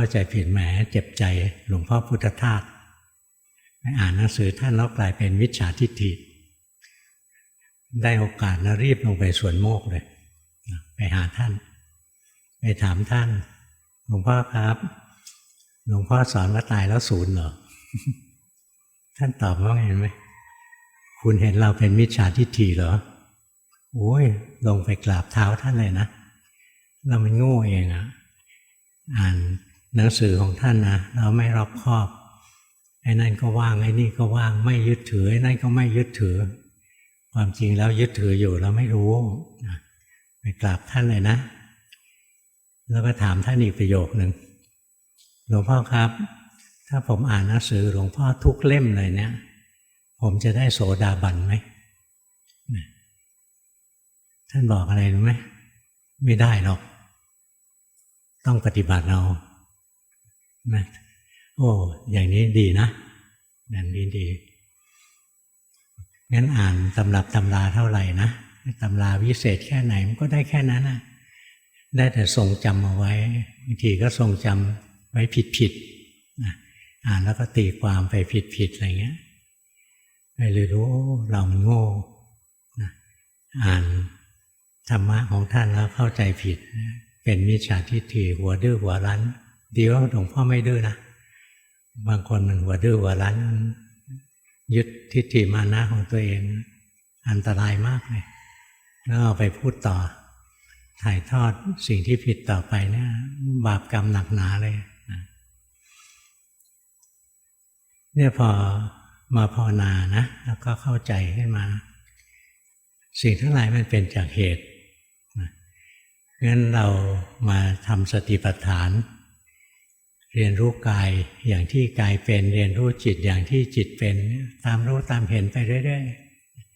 เข้าใจผิดแหมเจ็บใจหลวงพ่อพุทธทาสไปอ่านหนังสือท่านแล้วกลายเป็นวิชาทิฏฐิ ได้โอกาสแล้วรีบลงไปสวนโมกเลย ไปหาท่าน ไปถามท่าน หลวงพ่อครับ หลวงพ่อสอนว่าตายแล้วศูนย์เหรอ ท่านตอบว่าไงไหมคุณเห็นเราเป็นมิจฉาทิฏฐิเหรอ โอ้ย ลงไปกราบเท้าท่านเลยนะ เรามันโง่เองอะ อ่าน หนังสือของท่านนะเราไม่รอบคอบไอ้นั่นก็ว่างไอ้นี่ก็ว่างไม่ยึดถือไอ้นั่นก็ไม่ยึดถือ ความจริงแล้วยึดถืออยู่เราไม่รู้ไปกราบท่านเลยนะ แล้วก็ถามท่านอีกประโยคหนึ่งหลวงพ่อครับ ถ้าผมอ่านหนังสือหลวงพ่อทุกเล่มเลยเนี่ย ผมจะได้โสดาบันไหมท่านบอกอะไรรู้ไหมไม่ได้หรอก ต้องปฏิบัติเอา นะโอ้อย่างนี้ดีนะนั่นดีดีงั้นอ่านตำรับตำราเท่าไหร่นะตำราวิเศษแค่ไหนมันก็ได้แค่นั้นนะได้แต่ทรงจำเอาไว้บางทีก็ทรงจำไว้ผิดผิดอ่านแล้วก็ตีความไปผิดผิดอะไรเงี้ยไปเลยรู้เรามันโง่นะอ่านธรรมะของท่านแล้วเข้าใจผิด เป็นมิจฉาทิฏฐิหัวดื้อหัวรั้น ดีว่าหลวงพ่อไม่ดื้อนะ บางคนมันหัวดื้อหัวรั้น ยึดทิฏฐิมานะของตัวเอง อันตรายมากเลยแล้วเอาไปพูดต่อ ถ่ายทอดสิ่งที่ผิดต่อไปเนี่ย บาปกรรมหนักหนาเลยเนี่ยพอมาภาวนานะ แล้วก็เข้าใจขึ้นมา สิ่งทั้งหลายมันเป็นจากเหตุงั้นเรามาทำสติปัฏฐาน เรียนรู้กายอย่างที่กายเป็น เรียนรู้จิตอย่างที่จิตเป็น ตามรู้ตามเห็นไปเรื่อย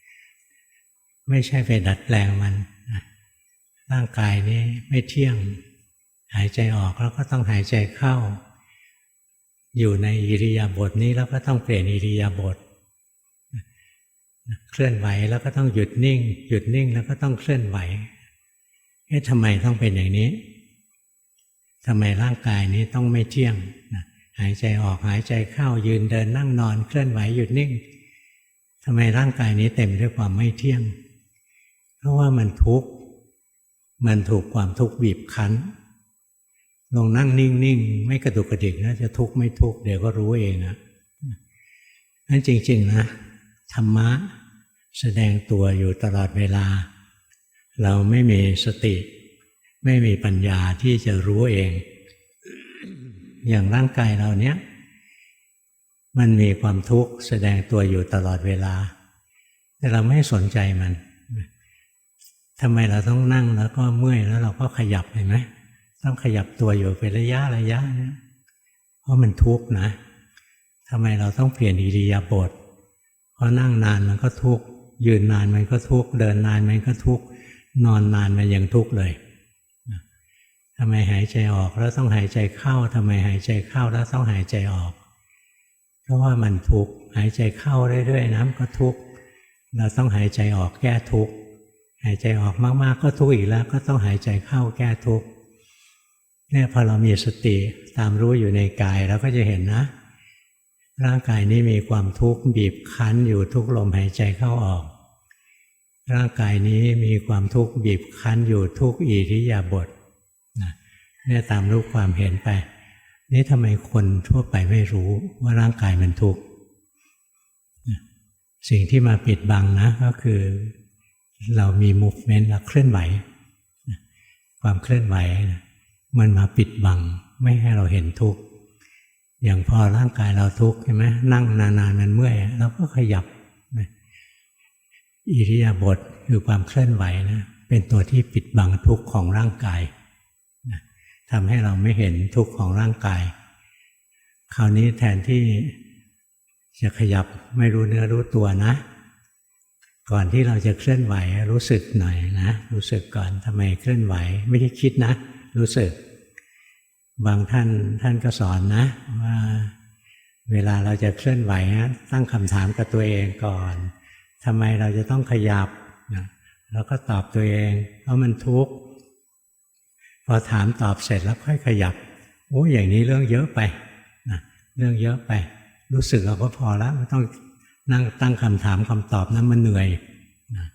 ๆ ไม่ใช่ไปดัดแปลงมันร่างกายนี้ไม่เที่ยง หายใจออกแล้วก็ต้องหายใจเข้า อยู่ในอิริยาบถนี้แล้วก็ต้องเปลี่ยนอิริยาบถเคลื่อนไหวแล้วก็ต้องหยุดนิ่ง หยุดนิ่งแล้วก็ต้องเคลื่อนไหวเอ๊ะทำไมต้องเป็นอย่างนี้ ทำไมร่างกายนี้ต้องไม่เที่ยงนะหายใจออกหายใจเข้ายืนเดินนั่งนอนเคลื่อนไหวหยุดนิ่งทำไมร่างกายนี้เต็มด้วยความไม่เที่ยง เพราะว่ามันทุกข์มันถูกความทุกข์บีบคั้นลงนั่งนิ่งๆไม่กระดุกกระดิกนะจะทุกข์ไม่ทุกข์เดี๋ยวก็รู้เองอะนั่นจริง ๆ นะ ธรรมะแสดงตัวอยู่ตลอดเวลา เราไม่มีสติ ไม่มีปัญญาที่จะรู้เอง อย่างร่างกายเราเนี้ยมันมีความทุกข์แสดงตัวอยู่ตลอดเวลา แต่เราไม่สนใจมันทำไมเราต้องนั่งแล้วก็เมื่อยแล้วเราก็ขยับเห็นไหมต้องขยับตัวอยู่เป็นระยะระยะเนี่ยเพราะมันทุกข์นะทำไมเราต้องเปลี่ยนอิริยาบถเพราะนั่งนานมันก็ทุกข์ยืนนานมันก็ทุกข์เดินนานมันก็ทุกข์นอนนานมันยังทุกข์เลย ทำไมหายใจออกแล้วต้องหายใจเข้าทำไมหายใจเข้าแล้วต้องหายใจออก เพราะว่ามันทุกข์หายใจเข้าเรื่อยๆน้ำก็ทุกข์เราต้องหายใจออกแก้ทุกข์หายใจออกมากๆก็ทุกข์อีกแล้ว ก็ต้องหายใจเข้าแก้ทุกข์เนี่ยพอเรามีสติตามรู้อยู่ในกายเราก็จะเห็นนะ ร่างกายนี้มีความทุกข์บีบคั้นอยู่ทุกลมหายใจเข้าออก ร่างกายนี้มีความทุกข์บีบคั้นอยู่ทุกอิริยาบถ เนี่ยตามรู้ความเห็นไป นี่ทำไมคนทั่วไปไม่รู้ว่าร่างกายมันทุกข์สิ่งที่มาปิดบังนะก็คือเรามีมูฟเมนต์เราเคลื่อนไหว ความเคลื่อนไหว มันมาปิดบังไม่ให้เราเห็นทุกข์อย่างพอร่างกายเราทุกข์ใช่ไหมนั่งนานๆมันเมื่อยเราก็ขยับอิริยาบถคือความเคลื่อนไหวนะเป็นตัวที่ปิดบังทุกข์ของร่างกาย ทำให้เราไม่เห็นทุกข์ของร่างกาย คราวนี้แทนที่จะขยับไม่รู้เนื้อรู้ตัวนะ ก่อนที่เราจะเคลื่อนไหวรู้สึกหน่อยนะ รู้สึกก่อนทำไมเคลื่อนไหว ไม่ได้คิดนะ รู้สึก บางท่านท่านก็สอนนะ ว่าเวลาเราจะเคลื่อนไหวตั้งคำถามกับตัวเองก่อนทำไมเราจะต้องขยับ แล้วก็ตอบตัวเองเพราะมันทุกข์ พอถามตอบเสร็จแล้วค่อยขยับโอ้ยอย่างนี้เรื่องเยอะไปนะเรื่องเยอะไป รู้สึกเราก็พอแล้วไม่ต้องนั่งตั้งคำถามคำตอบนั้นมันเหนื่อยนะ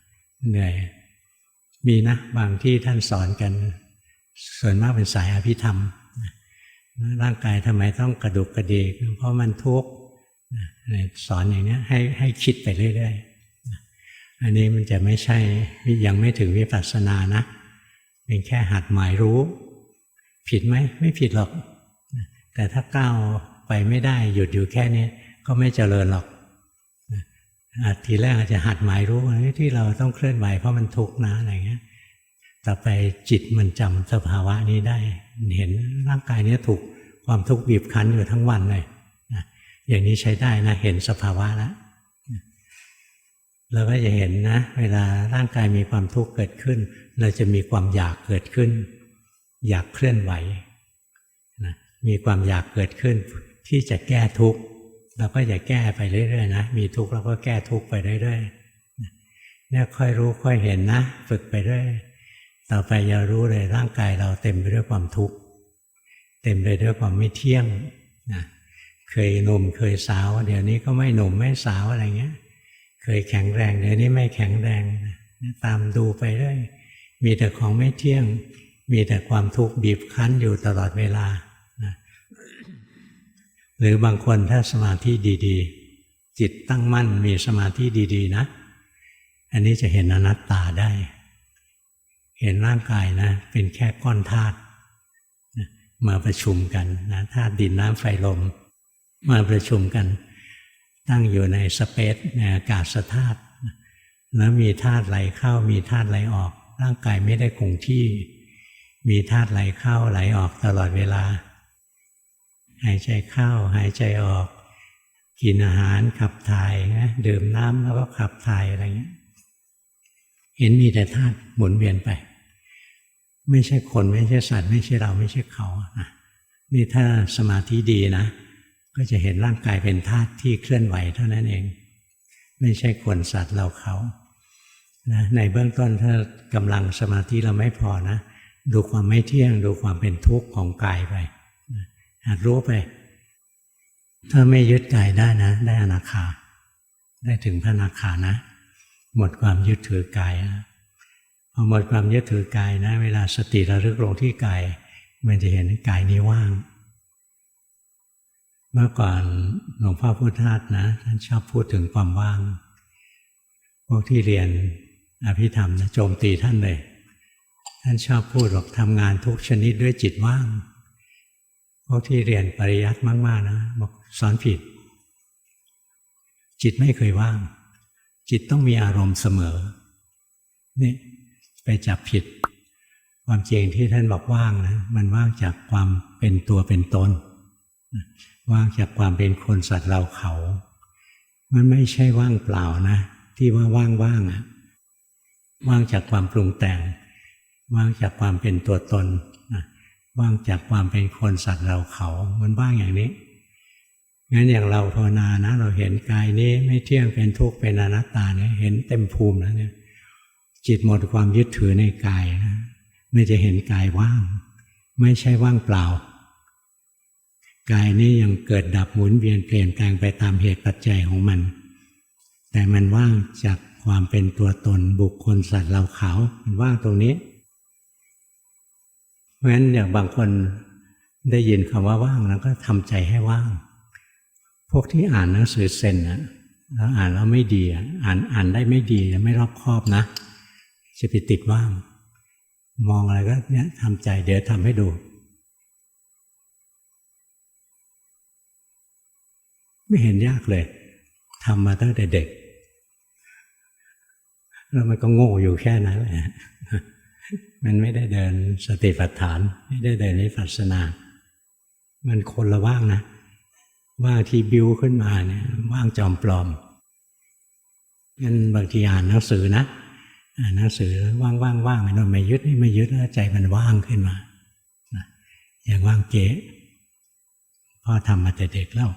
เหนื่อย มีนะ บางที่ท่านสอนกัน ส่วนมากเป็นสายอภิธรรมนะร่างกายทำไมต้องกระดุกกระดิกเพราะมันทุกข์นะสอนอย่างนี้ให้ให้คิดไปเรื่อยๆนะอันนี้มันจะไม่ใช่ยังไม่ถึงวิปัสสนานะ เป็นแค่หัดหมายรู้ ผิดไหมไม่ผิดหรอก แต่ถ้าก้าวไปไม่ได้หยุดอยู่แค่นี้ก็ไม่เจริญหรอกอาทีแรกอาจจะหัดหมายรู้ที่เราต้องเคลื่อนไหวเพราะมันทุกข์นะอะไรเงี้ยต่อไปจิตมันจำสภาวะนี้ได้ เห็นร่างกายนี้ถูกความทุกข์บีบคั้นอยู่ทั้งวันเลยอย่างนี้ใช้ได้นะเห็นสภาวะแล้ว เราก็จะเห็นนะ เวลาร่างกายมีความทุกข์เกิดขึ้น เราจะมีความอยากเกิดขึ้น อยากเคลื่อนไหวนะมีความอยากเกิดขึ้น ที่จะแก้ทุกข์เราก็จะแก้ไปเรื่อยๆนะมีทุกข์เราก็แก้ทุกข์ไปเรื่อยๆเนี่ยค่อยรู้ค่อยเห็นนะ ฝึกไปเรื่อยต่อไปจะรู้เลยร่างกายเราเต็มไปด้วยความทุกข์เต็มไปด้วยความไม่เที่ยงนะเคยหนุ่มเคยสาว เดี๋ยวนี้ก็ไม่หนุ่มไม่สาวอะไรเงี้ย เคยแข็งแรงเดี๋ยวนี้ไม่แข็งแรงนะตามดูไปเรื่อยมีแต่ของไม่เที่ยง มีแต่ความทุกข์บีบคั้นอยู่ตลอดเวลานะหรือบางคนถ้าสมาธิดีๆ จิตตั้งมั่นมีสมาธิดีๆนะ อันนี้จะเห็นอนัตตาได้ เห็นร่างกายนะ เป็นแค่ก้อนธาตุมาประชุมกันนะธาตุดินน้ำไฟลม มาประชุมกัน ตั้งอยู่ในสเปซในอากาศธาตุแล้วมีธาตุไหลเข้ามีธาตุไหลออก ร่างกายไม่ได้คงที่ มีธาตุไหลเข้าไหลออกตลอดเวลา หายใจเข้าหายใจออก กินอาหารขับถ่ายนะดื่มน้ำแล้วก็ขับถ่ายอะไรเงี้ยเห็นมีแต่ธาตุหมุนเวียนไป ไม่ใช่คนไม่ใช่สัตว์ ไม่ใช่เราไม่ใช่เขานะนี่ถ้าสมาธิดีนะ ก็จะเห็นร่างกายเป็นธาตุที่เคลื่อนไหวเท่านั้นเอง ไม่ใช่คนสัตว์เราเขานะในเบื้องต้นถ้ากำลังสมาธิเราไม่พอนะ ดูความไม่เที่ยง ดูความเป็นทุกข์ของกายไปหัดรู้ไป ถ้าไม่ยึดกายได้นะ ได้อนาคา ได้ถึงพระนาคานะ หมดความยึดถือกายนะพอหมดความยึดถือกายนะ เวลาสติระลึกลงที่กาย มันจะเห็นกายนี้ว่าง เมื่อก่อนหลวงพ่อพุทธาสนะท่านชอบพูดถึงความว่าง พวกที่เรียนอภิธรรมนะโจมตีท่านเลย ท่านชอบพูดบอกทำงานทุกชนิดด้วยจิตว่าง พวกที่เรียนปริยัติมากๆนะบอกสอนผิด จิตไม่เคยว่าง จิตต้องมีอารมณ์เสมอ นี่ไปจับผิด ความจริงที่ท่านบอกว่างนะมันว่างจากความเป็นตัวเป็นตน ว่างจากความเป็นคนสัตว์เราเขา มันไม่ใช่ว่างเปล่านะ ที่ว่าว่างๆอะว่างจากความปรุงแต่ง ว่างจากความเป็นตัวตนว่างจากความเป็นคนสัตว์เราเขา มันว่างอย่างนี้งั้นอย่างเราภาวนานะ เราเห็นกายนี้ไม่เที่ยงเป็นทุกข์เป็นอนัตตาเนี่ยเห็นเต็มภูมิแล้วเนี่ย จิตหมดความยึดถือในกายนะไม่จะเห็นกายว่าง ไม่ใช่ว่างเปล่า กายนี้ยังเกิดดับหมุนเวียนเปลี่ยนแปลงไปตามเหตุปัจจัยของมัน แต่มันว่างจากความเป็นตัวตนบุคคลสัตว์เราเขามันว่างตรงนี้เพราะฉะนั้นอย่างบางคนได้ยินคำว่าว่างแล้วก็ทำใจให้ว่าง พวกที่อ่านหนังสือเซนนะแล้วอ่านแล้วไม่ดีอ่านอ่านได้ไม่ดีไม่รอบคอบนะจะไปติดว่าง มองอะไรก็เนี่ยทำใจเดี๋ยวทำให้ดู ไม่เห็นยากเลยทำมาตั้งแต่เด็ก แล้วมันก็โง่อยู่แค่นั้นแหละมันไม่ได้เดินสติปัฏฐาน ไม่ได้เดินวิปัสสนา มันคนละว่างนะ ว่างที่บิวขึ้นมาเนี่ยว่างจอมปลอมงั้นบางทีอ่านหนังสือนะอ่านหนังสือว่างว่างว่างม่นไม่ยึดไม่ยึดแล้วใจมันว่างขึ้นมาอย่างว่างเก๋พ่อทำมาแต่เด็กแล้ว